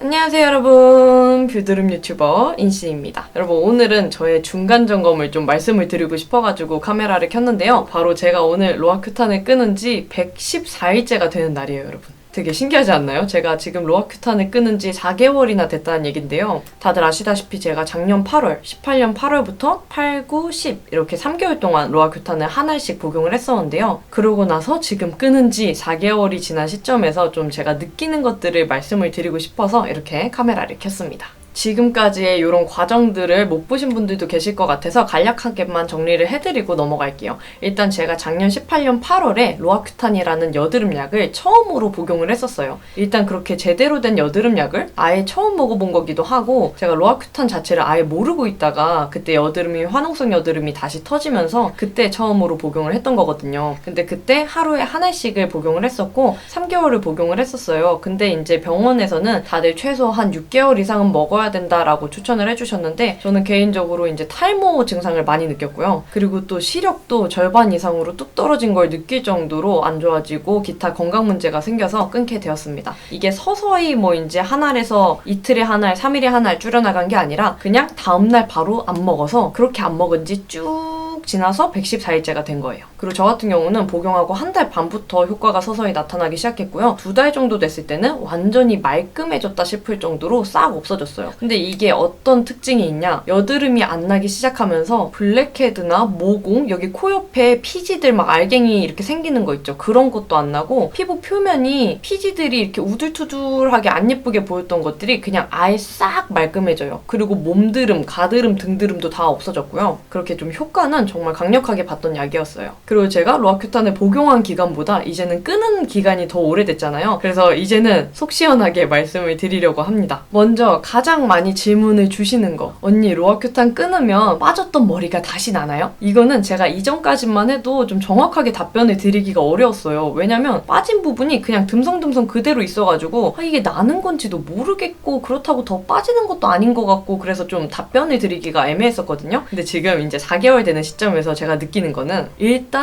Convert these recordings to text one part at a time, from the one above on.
안녕하세요 여러분. 뷰드름 유튜버 인씨입니다. 여러분 오늘은 저의 중간 점검을 좀 말씀을 드리고 싶어가지고 카메라를 켰는데요. 바로 제가 오늘 로아큐탄을 끊은 지 114일째가 되는 날이에요 여러분 되게 신기하지 않나요? 제가 지금 로아큐탄을 끊은 지 4개월이나 됐다는 얘긴데요 다들 아시다시피 제가 작년 8월 18년 8월부터 8, 9, 10 이렇게 3개월 동안 로아큐탄을 한 알씩 복용을 했었는데요 그러고 나서 지금 끊은 지 4개월이 지난 시점에서 좀 제가 느끼는 것들을 말씀을 드리고 싶어서 이렇게 카메라를 켰습니다. 지금까지의 이런 과정들을 못 보신 분들도 계실 것 같아서 간략하게만 정리를 해드리고 넘어갈게요. 일단 제가 작년 18년 8월에 로아큐탄이라는 여드름 약을 처음으로 복용을 했었어요. 일단 그렇게 제대로 된 여드름 약을 아예 처음 먹어본 거기도 하고 제가 로아큐탄 자체를 아예 모르고 있다가 그때 여드름이 화농성 여드름이 다시 터지면서 그때 처음으로 복용을 했던 거거든요. 근데 그때 하루에 한 알씩을 복용을 했었고 3개월을 복용을 했었어요. 근데 이제 병원에서는 다들 최소 한 6개월 이상은 먹어야 된다라고 추천을 해주셨는데 저는 개인적으로 이제 탈모 증상을 많이 느꼈고요. 그리고 또 시력도 절반 이상으로 뚝 떨어진 걸 느낄 정도로 안 좋아지고 기타 건강 문제가 생겨서 끊게 되었습니다. 이게 서서히 뭐 이제 한 알에서 이틀에 한 알, 3일에 한 알 줄여나간 게 아니라 그냥 다음날 바로 안 먹어서 그렇게 안 먹은 지 쭉 지나서 114일째가 된 거예요. 그리고 저 같은 경우는 복용하고 한 달 반부터 효과가 서서히 나타나기 시작했고요. 두 달 정도 됐을 때는 완전히 말끔해졌다 싶을 정도로 싹 없어졌어요. 근데 이게 어떤 특징이 있냐? 여드름이 안 나기 시작하면서 블랙헤드나 모공, 여기 코 옆에 피지들 막 알갱이 이렇게 생기는 거 있죠. 그런 것도 안 나고 피부 표면이 피지들이 이렇게 우둘투둘하게 안 예쁘게 보였던 것들이 그냥 아예 싹 말끔해져요. 그리고 몸드름, 가드름, 등드름도 다 없어졌고요. 그렇게 좀 효과는 정말 강력하게 봤던 약이었어요. 그리고 제가 로아큐탄을 복용한 기간보다 이제는 끊은 기간이 더 오래됐잖아요. 그래서 이제는 속 시원하게 말씀을 드리려고 합니다. 먼저 가장 많이 질문을 주시는 거. 언니 로아큐탄 끊으면 빠졌던 머리가 다시 나나요? 이거는 제가 이전까지만 해도 좀 정확하게 답변을 드리기가 어려웠어요. 왜냐면 빠진 부분이 그냥 듬성듬성 그대로 있어가지고 아, 이게 나는 건지도 모르겠고 그렇다고 더 빠지는 것도 아닌 것 같고 그래서 좀 답변을 드리기가 애매했었거든요. 근데 지금 이제 4개월 되는 시점에서 제가 느끼는 거는 일단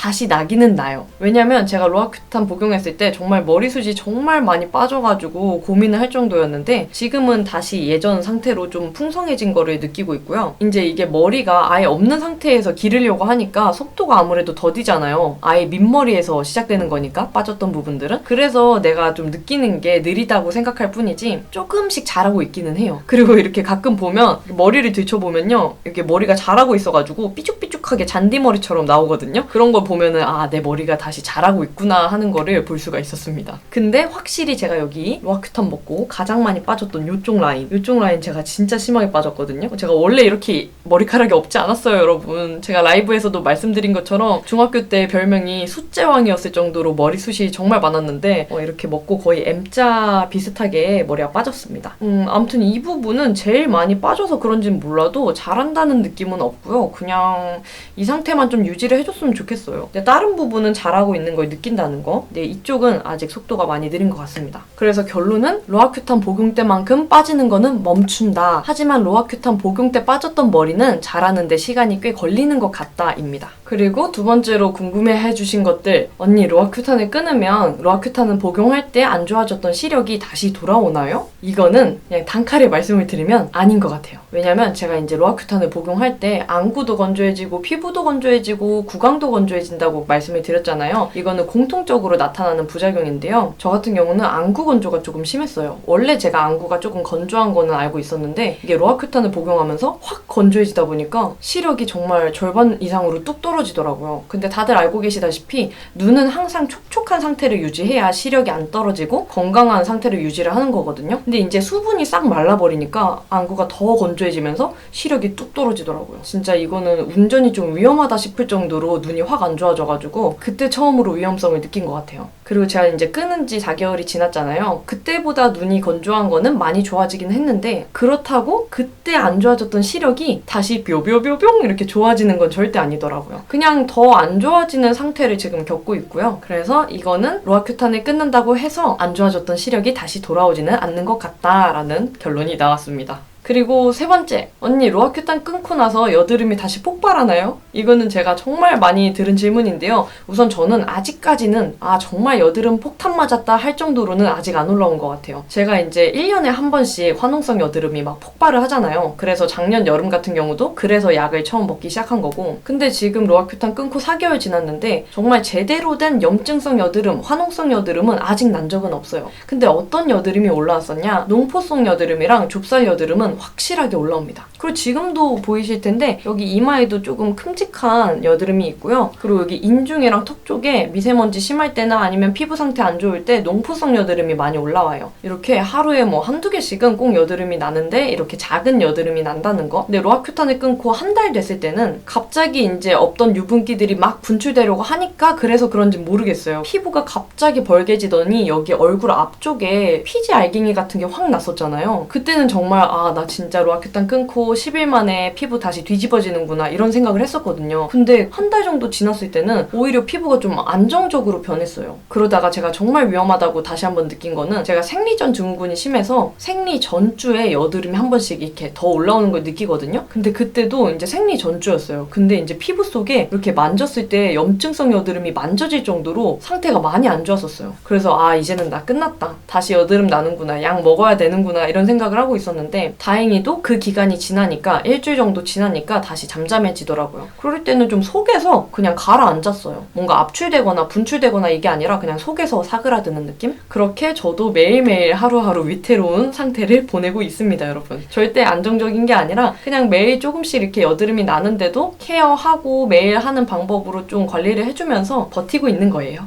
다시 나기는 나요. 왜냐면 제가 로아큐탄 복용했을 때 정말 머리숱이 정말 많이 빠져가지고 고민을 할 정도였는데 지금은 다시 예전 상태로 좀 풍성해진 거를 느끼고 있고요. 이제 이게 머리가 아예 없는 상태에서 기르려고 하니까 속도가 아무래도 더디잖아요. 아예 밑머리에서 시작되는 거니까 빠졌던 부분들은. 그래서 내가 좀 느끼는 게 느리다고 생각할 뿐이지 조금씩 자라고 있기는 해요. 그리고 이렇게 가끔 보면 머리를 들춰보면요. 이렇게 머리가 자라고 있어가지고 삐죽삐죽 하게 잔디머리처럼 나오거든요. 그런 걸 보면은 아 내 머리가 다시 자라고 있구나 하는 거를 볼 수가 있었습니다. 근데 확실히 제가 여기 로아큐탄 먹고 가장 많이 빠졌던 요쪽 라인, 요쪽 라인 제가 진짜 심하게 빠졌거든요. 제가 원래 이렇게 머리카락이 없지 않았어요, 여러분. 제가 라이브에서도 말씀드린 것처럼 중학교 때 별명이 숫제왕이었을 정도로 머리숱이 정말 많았는데 어, 이렇게 먹고 거의 M자 비슷하게 머리가 빠졌습니다. 음, 아무튼 이 부분은 제일 많이 빠져서 그런지는 몰라도 잘한다는 느낌은 없고요. 그냥 이 상태만 좀 유지를 해줬으면 좋겠어요. 근데 다른 부분은 잘하고 있는 걸 느낀다는 거. 근데 이쪽은 아직 속도가 많이 느린 것 같습니다. 그래서 결론은 로아큐탄 복용 때만큼 빠지는 거는 멈춘다. 하지만 로아큐탄 복용 때 빠졌던 머리는 자라는데 시간이 꽤 걸리는 것 같다입니다. 그리고 두 번째로 궁금해 해 주신 것들. 언니 로아큐탄을 끊으면 로아큐탄은 복용할 때 안 좋아졌던 시력이 다시 돌아오나요? 이거는 그냥 단칼에 말씀을 드리면 아닌 것 같아요. 왜냐면 제가 이제 로아큐탄을 복용할 때 안구도 건조해지고 피부도 건조해지고 구강도 건조해진다고 말씀을 드렸잖아요. 이거는 공통적으로 나타나는 부작용인데요. 저 같은 경우는 안구 건조가 조금 심했어요. 원래 제가 안구가 조금 건조한 거는 알고 있었는데 이게 로아큐탄을 복용하면서 확 건조해지다 보니까 시력이 정말 절반 이상으로 뚝 떨어지더라고요. 근데 다들 알고 계시다시피 눈은 항상 촉촉한 상태를 유지해야 시력이 안 떨어지고 건강한 상태를 유지를 하는 거거든요. 근데 이제 수분이 싹 말라버리니까 안구가 더 건조해지면서 시력이 뚝 떨어지더라고요. 진짜 이거는 운전이 좀 위험하다 싶을 정도로 눈이 확 안 좋아져가지고 그때 처음으로 위험성을 느낀 것 같아요. 그리고 제가 이제 끊은 지 4개월이 지났잖아요. 그때보다 눈이 건조한 거는 많이 좋아지긴 했는데 그렇다고 그때 안 좋아졌던 시력이 다시 뾰뾰뾰뿅 이렇게 좋아지는 건 절대 아니더라고요. 그냥 더 안 좋아지는 상태를 지금 겪고 있고요. 그래서 이거는 로아큐탄을 끊는다고 해서 안 좋아졌던 시력이 다시 돌아오지는 않는 것 같다라는 결론이 나왔습니다. 그리고 세 번째, 언니 로아큐탄 끊고 나서 여드름이 다시 폭발하나요? 이거는 제가 정말 많이 들은 질문인데요. 우선 저는 아직까지는 아 정말 여드름 폭탄 맞았다 할 정도로는 아직 안 올라온 것 같아요. 제가 이제 1년에 한 번씩 화농성 여드름이 막 폭발을 하잖아요. 그래서 작년 여름 같은 경우도 그래서 약을 처음 먹기 시작한 거고 근데 지금 로아큐탄 끊고 4개월 지났는데 정말 제대로 된 염증성 여드름, 화농성 여드름은 아직 난 적은 없어요. 근데 어떤 여드름이 올라왔었냐? 농포성 여드름이랑 좁쌀 여드름은 확실하게 올라옵니다. 그리고 지금도 보이실 텐데 여기 이마에도 조금 큼직한 여드름이 있고요. 그리고 여기 인중이랑 턱 쪽에 미세먼지 심할 때나 아니면 피부 상태 안 좋을 때 농포성 여드름이 많이 올라와요. 이렇게 하루에 뭐 한두 개씩은 꼭 여드름이 나는데 이렇게 작은 여드름이 난다는 거. 근데 로아큐탄을 끊고 한 달 됐을 때는 갑자기 이제 없던 유분기들이 막 분출되려고 하니까 그래서 그런지 모르겠어요. 피부가 갑자기 벌개지더니 여기 얼굴 앞쪽에 피지 알갱이 같은 게 확 났었잖아요. 그때는 정말 아 나 진짜 로 아큐탄 끊고 10일 만에 피부 다시 뒤집어지는구나 이런 생각을 했었거든요. 근데 한 달 정도 지났을 때는 오히려 피부가 좀 안정적으로 변했어요. 그러다가 제가 정말 위험하다고 다시 한번 느낀 거는 제가 생리전 증후군이 심해서 생리 전주에 여드름이 한 번씩 이렇게 더 올라오는 걸 느끼거든요. 근데 그때도 이제 생리 전주였어요. 근데 이제 피부 속에 이렇게 만졌을 때 염증성 여드름이 만져질 정도로 상태가 많이 안 좋았었어요. 그래서 아 이제는 나 끝났다. 다시 여드름 나는구나. 약 먹어야 되는구나 이런 생각을 하고 있었는데 다행히도 그 기간이 지나니까 일주일 정도 지나니까 다시 잠잠해지더라고요. 그럴 때는 좀 속에서 그냥 가라앉았어요. 뭔가 압출되거나 분출되거나 이게 아니라 그냥 속에서 사그라드는 느낌? 그렇게 저도 매일매일 하루하루 위태로운 상태를 보내고 있습니다, 여러분. 절대 안정적인 게 아니라 그냥 매일 조금씩 이렇게 여드름이 나는데도 케어하고 매일 하는 방법으로 좀 관리를 해주면서 버티고 있는 거예요.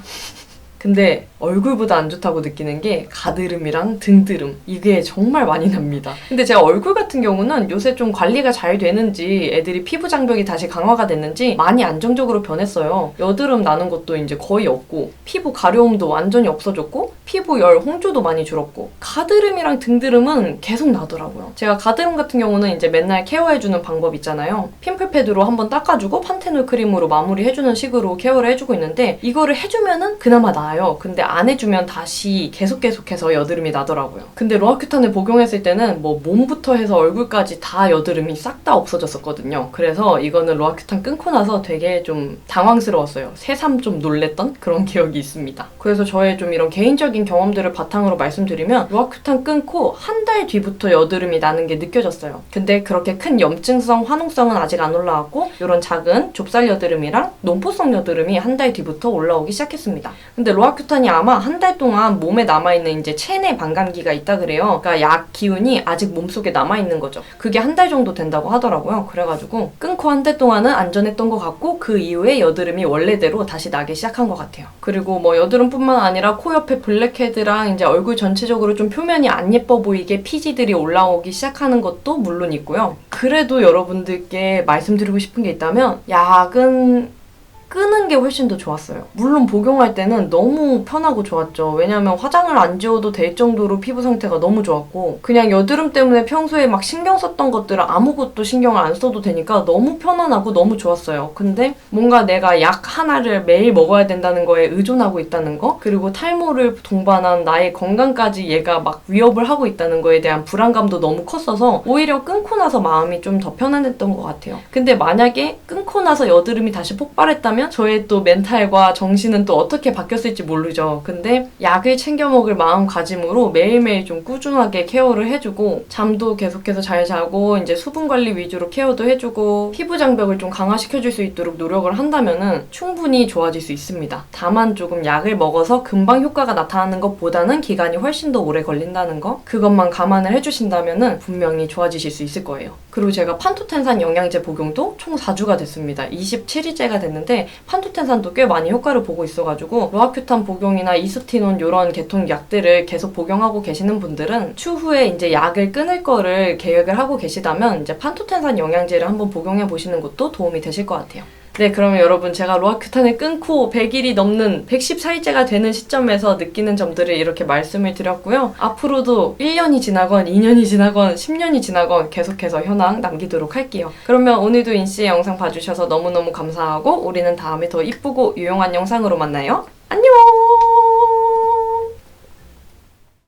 근데 얼굴보다 안 좋다고 느끼는 게 가드름이랑 등드름 이게 정말 많이 납니다. 근데 제가 얼굴 같은 경우는 요새 좀 관리가 잘 되는지 애들이 피부 장벽이 다시 강화가 됐는지 많이 안정적으로 변했어요. 여드름 나는 것도 이제 거의 없고 피부 가려움도 완전히 없어졌고 피부 열 홍조도 많이 줄었고 가드름이랑 등드름은 계속 나더라고요. 제가 가드름 같은 경우는 이제 맨날 케어해주는 방법 있잖아요. 핀플 패드로 한번 닦아주고 판테놀 크림으로 마무리해주는 식으로 케어를 해주고 있는데 이거를 해주면은 그나마 나아요. 근데 안 해주면 다시 계속 계속해서 여드름이 나더라고요. 근데 로아큐탄을 복용했을 때는 뭐 몸부터 해서 얼굴까지 다 여드름이 싹 다 없어졌었거든요. 그래서 이거는 로아큐탄 끊고 나서 되게 좀 당황스러웠어요. 새삼 좀 놀랬던 그런 기억이 있습니다. 그래서 저의 좀 이런 개인적인 경험들을 바탕으로 말씀드리면 로아큐탄 끊고 한 달 뒤부터 여드름이 나는 게 느껴졌어요. 근데 그렇게 큰 염증성, 화농성은 아직 안 올라왔고 이런 작은 좁쌀 여드름이랑 농포성 여드름이 한 달 뒤부터 올라오기 시작했습니다. 근데 로 아큐탄이 아마 한 달 동안 몸에 남아있는 이제 체내 반감기가 있다 그래요. 그러니까 약 기운이 아직 몸속에 남아있는 거죠. 그게 한 달 정도 된다고 하더라고요. 그래가지고 끊고 한 달 동안은 안전했던 것 같고 그 이후에 여드름이 원래대로 다시 나기 시작한 것 같아요. 그리고 뭐 여드름뿐만 아니라 코 옆에 블랙헤드랑 이제 얼굴 전체적으로 좀 표면이 안 예뻐 보이게 피지들이 올라오기 시작하는 것도 물론 있고요. 그래도 여러분들께 말씀드리고 싶은 게 있다면 약은 끄는 게 훨씬 더 좋았어요. 물론 복용할 때는 너무 편하고 좋았죠. 왜냐하면 화장을 안 지워도 될 정도로 피부 상태가 너무 좋았고 그냥 여드름 때문에 평소에 막 신경 썼던 것들을 아무것도 신경을 안 써도 되니까 너무 편안하고 너무 좋았어요. 근데 뭔가 내가 약 하나를 매일 먹어야 된다는 거에 의존하고 있다는 거 그리고 탈모를 동반한 나의 건강까지 얘가 막 위협을 하고 있다는 거에 대한 불안감도 너무 컸어서 오히려 끊고 나서 마음이 좀 더 편안했던 것 같아요. 근데 만약에 끊고 나서 여드름이 다시 폭발했다면 저의 또 멘탈과 정신은 또 어떻게 바뀌었을지 모르죠. 근데 약을 챙겨 먹을 마음가짐으로 매일매일 좀 꾸준하게 케어를 해주고 잠도 계속해서 잘 자고 이제 수분 관리 위주로 케어도 해주고 피부 장벽을 좀 강화시켜줄 수 있도록 노력을 한다면은 충분히 좋아질 수 있습니다. 다만 조금 약을 먹어서 금방 효과가 나타나는 것보다는 기간이 훨씬 더 오래 걸린다는 거 그것만 감안을 해주신다면은 분명히 좋아지실 수 있을 거예요. 그리고 제가 판토텐산 영양제 복용도 총 4주가 됐습니다. 27일째가 됐는데 판토텐산도 꽤 많이 효과를 보고 있어가지고 로아큐탄 복용이나 이스티논 이런 계통 약들을 계속 복용하고 계시는 분들은 추후에 이제 약을 끊을 거를 계획을 하고 계시다면 이제 판토텐산 영양제를 한번 복용해 보시는 것도 도움이 되실 것 같아요. 네, 그러면 여러분 제가 로아큐탄을 끊고 100일이 넘는 114일째가 되는 시점에서 느끼는 점들을 이렇게 말씀을 드렸고요. 앞으로도 1년이 지나건 2년이 지나건 10년이 지나건 계속해서 현황 남기도록 할게요. 그러면 오늘도 인씨의 영상 봐주셔서 너무너무 감사하고 우리는 다음에 더 이쁘고 유용한 영상으로 만나요. 안녕!